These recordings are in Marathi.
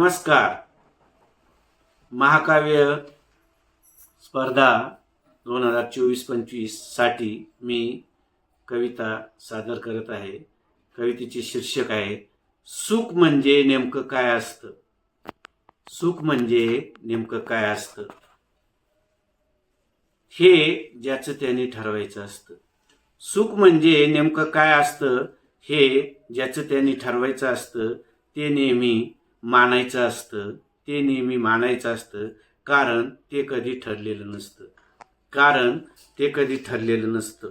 नमस्कार. महाकाव्य स्पर्धा दोन हजार चोवीस पंचवीससाठी मी कविता सादर करत आहे. कवितेचे शीर्षक आहे सुख म्हणजे नेमकं काय असतं? सुख म्हणजे नेमकं काय असतं? हे ज्याचं त्याने ठरवायचं असतं. सुख म्हणजे नेमकं काय असतं हे ज्याचं त्यांनी ठरवायचं असतं ते नेहमी मानायचं असतं ते नेहमी मानायचं असतं. कारण ते कधी ठरलेलं नसतं. कारण ते कधी ठरलेलं नसतं.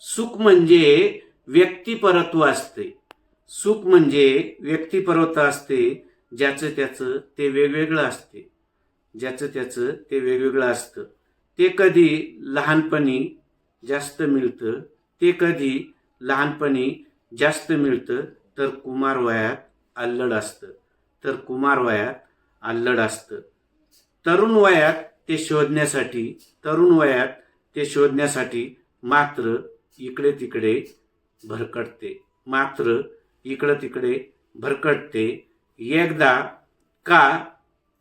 सुख म्हणजे व्यक्तिपरत्व असते. सुख म्हणजे व्यक्तिपरत्व असते ज्याचं त्याचं ते वेगवेगळं असते. ज्याचं त्याचं ते वेगवेगळं असतं. ते कधी लहानपणी जास्त मिळतं ते कधी लहानपणी जास्त मिळतं तर कुमार वयात अल्लड असतं. तर कुमार वयात आल्लड असतं. तरुण वयात ते शोधण्यासाठी तरुण वयात ते शोधण्यासाठी मात्र इकडे तिकडे भरकटते. मात्र इकडं तिकडे भरकटते. एकदा का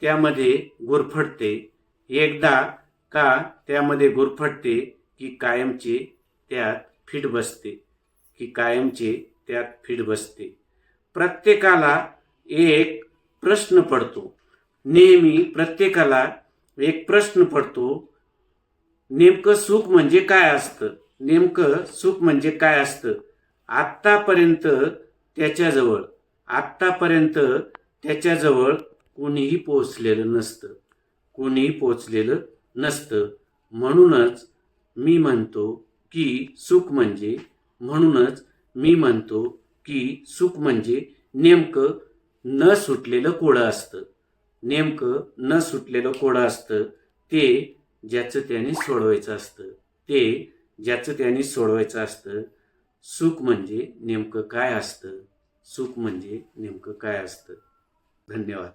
त्यामध्ये गुरफटते? एकदा का त्यामध्ये गुरफटते की कायमचे त्यात फिट बसते? की कायमचे त्यात फिट बसते? प्रत्येकाला एक प्रश्न पडतो. नेहमी प्रत्येकाला एक प्रश्न पडतो. नेमकं सुख म्हणजे काय असतं? नेमकं सुख म्हणजे काय असतं? आत्तापर्यंत त्याच्याजवळ आत्तापर्यंत त्याच्याजवळ कोणीही पोचलेलं नसतं. कोणीही पोचलेलं नसतं. म्हणूनच मी म्हणतो की सुख म्हणजे म्हणूनच मी म्हणतो की सुख म्हणजे नेमकं न सुटलेलं कोडं असतं. नेमकं न सुटलेलं कोडं असतं. ते ज्याचं त्याने सोडवायचं असतं. ते ज्याचं त्याने सोडवायचं असतं. सुख म्हणजे नेमकं काय असतं? सुख म्हणजे नेमकं काय असतं? धन्यवाद.